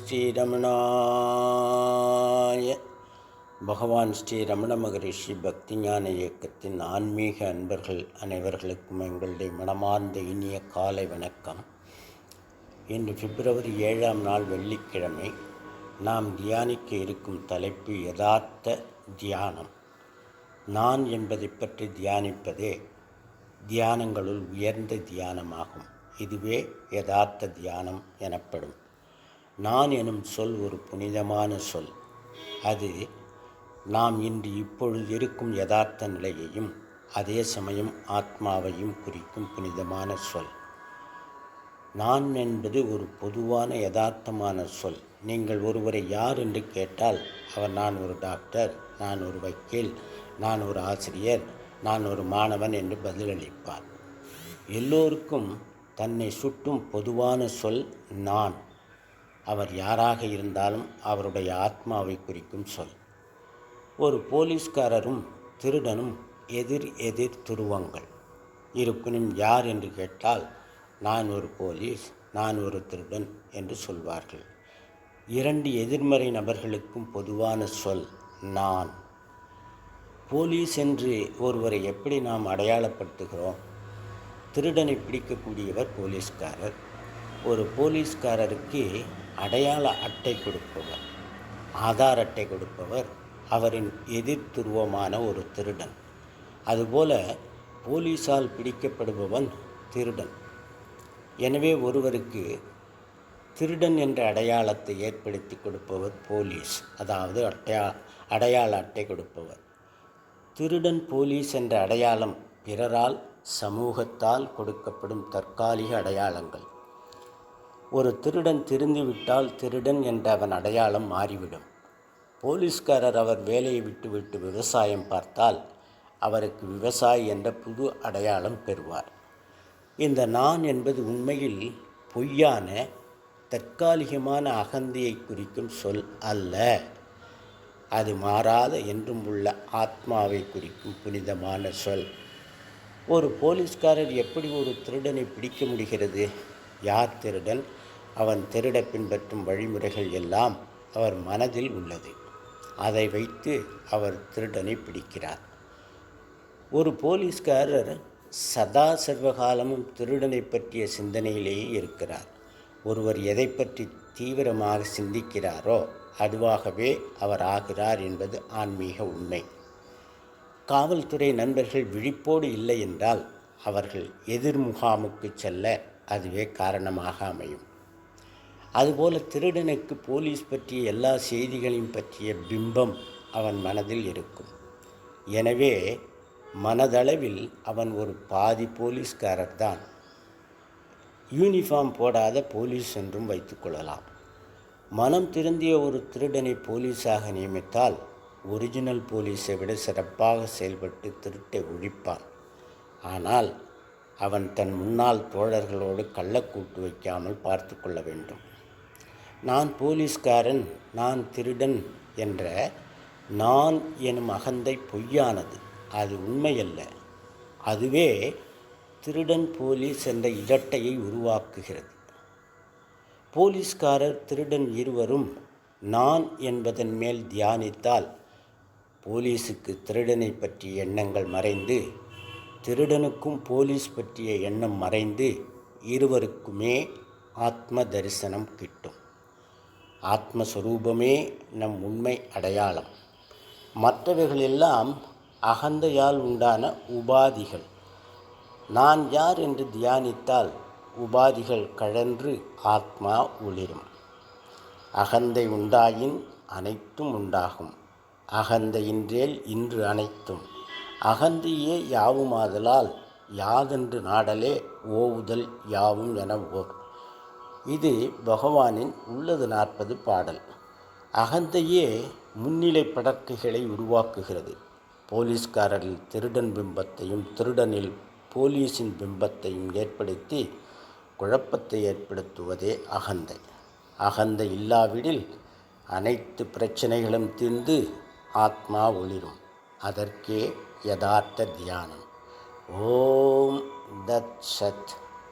ஸ்ரீரமணாய. பகவான் ஸ்ரீ ரமண மகரிஷி பக்திஞான இயக்கத்தின் ஆன்மீக அன்பர்கள் அனைவர்களுக்கும் எங்களுடைய மனமார்ந்த இனிய காலை வணக்கம். இன்று பிப்ரவரி ஏழாம் நாள் வெள்ளிக்கிழமை நாம் தியானிக்க இருக்கும் தலைப்பு யதார்த்த தியானம். நான் என்பதை பற்றி தியானிப்பதே தியானங்களுள் உயர்ந்த தியானமாகும். இதுவே யதார்த்த தியானம் எனப்படும். நான் எனும் சொல் ஒரு புனிதமான சொல். அது நாம் இன்று இப்பொழுது இருக்கும் யதார்த்த நிலையையும் அதே சமயம் ஆத்மாவையும் குறிக்கும் புனிதமான சொல். நான் என்பது ஒரு பொதுவான யதார்த்தமான சொல். நீங்கள் ஒருவரை யார் என்று கேட்டால் அவர் நான் ஒரு டாக்டர் நான் ஒரு வக்கீல் நான் ஒரு ஆசிரியர் நான் ஒரு மாணவன் என்று பதிலளிப்பார். எல்லோருக்கும் தன்னை சுட்டும் பொதுவான சொல் நான். அவர் யாராக இருந்தாலும் அவருடைய ஆத்மாவை குறிக்கும் சொல். ஒரு போலீஸ்காரரும் திருடனும் எதிர் எதிர் துருவங்கள். இருப்பினும் யார் என்று கேட்டால் நான் ஒரு போலீஸ் நான் ஒரு திருடன் என்று சொல்வார்கள். இரண்டு எதிர்மறை நபர்களுக்கும் பொதுவான சொல் நான் போலீஸ் என்று ஒருவரை எப்படி நாம் அடையாளப்படுத்துகிறோம்? திருடனை பிடிக்கக்கூடியவர் போலீஸ்காரர். ஒரு போலீஸ்காரருக்கு அடையாள அட்டை கொடுப்பவர் ஆதார் அட்டை கொடுப்பவர் அவரின் எதிர்த்துருவமான ஒரு திருடன். அதுபோல போலீஸால் பிடிக்கப்படுபவன் திருடன். எனவே ஒருவருக்கு திருடன் என்ற அடையாளத்தை ஏற்படுத்தி கொடுப்பவர் போலீஸ் அதாவது அட்டையா அடையாள அட்டை கொடுப்பவர். திருடன் போலீஸ் என்ற அடையாளம் பிறரால் சமூகத்தால் கொடுக்கப்படும் தற்காலிக அடையாளங்கள். ஒரு திருடன் திருந்திவிட்டால் திருடன் என்ற அவன் அடையாளம் மாறிவிடும். போலீஸ்காரர் அவர் வேலையை விட்டுவிட்டு விவசாயம் பார்த்தால் அவருக்கு விவசாயி என்ற புது அடையாளம் பெறுவார். இந்த நான் என்பது உண்மையில் பொய்யான தற்காலிகமான அகந்தியை குறிக்கும் சொல் அல்ல. அது மாறாத என்றும் உள்ள ஆத்மாவை குறிக்கும் புனிதமான சொல். ஒரு போலீஸ்காரர் எப்படி ஒரு திருடனை பிடிக்க முடிகிறது? யார் திருடன்? அவன் திருட பின்பற்றும் வழிமுறைகள் எல்லாம் அவர் மனதில் உள்ளது. அதை வைத்து அவர் திருடனை பிடிக்கிறார். ஒரு போலீஸ்காரர் சதா சர்வகாலமும் திருடனை பற்றிய சிந்தனையிலேயே இருக்கிறார். ஒருவர் எதை பற்றி தீவிரமாக சிந்திக்கிறாரோ அதுவாகவே அவர் ஆகிறார் என்பது ஆன்மீக உண்மை. காவல்துறை நண்பர்கள் விழிப்போடு இல்லை என்றால் அவர்கள் எதிர் முகாமுக்கு செல்ல அதுவே காரணமாக அமையும். அதுபோல திருடனுக்கு போலீஸ் பற்றிய எல்லா செய்திகளையும் பற்றிய பிம்பம் அவன் மனதில் இருக்கும். எனவே மனதளவில் அவன் ஒரு பாதி போலீஸ்காரர் தான் யூனிஃபார்ம் போடாத போலீஸ் என்றும் வைத்துக்கொள்ளலாம் மனம் திருந்திய ஒரு திருடனை போலீஸாக நியமித்தால் ஒரிஜினல் போலீஸை விட சிறப்பாக செயல்பட்டு திருட்டை ஒழிப்பான். ஆனால் அவன் தன் முன்னாள் தோழர்களோடு கள்ளக்கூட்டு வைக்காமல் பார்த்து கொள்ள வேண்டும். நான் போலீஸ்காரன் நான் திருடன் என்ற நான் எனும் அகந்தை பொய்யானது. அது உண்மையல்ல. அதுவே திருடன் போலீஸ் என்ற இரட்டையை உருவாக்குகிறது. போலீஸ்காரர் திருடன் இருவரும் நான் என்பதன் மேல் தியானித்தால் போலீஸுக்கு திருடனை பற்றிய எண்ணங்கள் மறைந்து திருடனுக்கும் போலீஸ் பற்றிய எண்ணம் மறைந்து இருவருக்குமே ஆத்ம தரிசனம் கிட்டும். ஆத்மஸ்வரூபமே நம் உண்மை அடையாளம். மற்றவைகளெல்லாம் அகந்தையால் உண்டான உபாதிகள். நான் யார் என்று தியானித்தால் உபாதிகள் கழன்று ஆத்மா ஒளிரும் அகந்தை உண்டாயின் அனைத்தும் உண்டாகும். அகந்தையின்றேல் இன்று அனைத்தும். அகந்தையே யாவுமாதலால் யாதென்று நாடலே ஓவுதல் யாவும் என ஓர் இது பகவானின் உள்ளது நாற்பது பாடல். அகந்தையே முன்னிலை படர்க்கைகளை உருவாக்குகிறது. போலீஸ்காரரில் திருடன் பிம்பத்தையும் திருடனில் போலீஸின் பிம்பத்தையும் ஏற்படுத்தி குழப்பத்தை ஏற்படுத்துவதே அகந்தை. அகந்தை இல்லாவிடில் அனைத்து பிரச்சனைகளும் தீர்ந்து ஆத்மா ஒளிரும். அதற்கே யதார்த்த தியானம். ஓம் தத் சத்.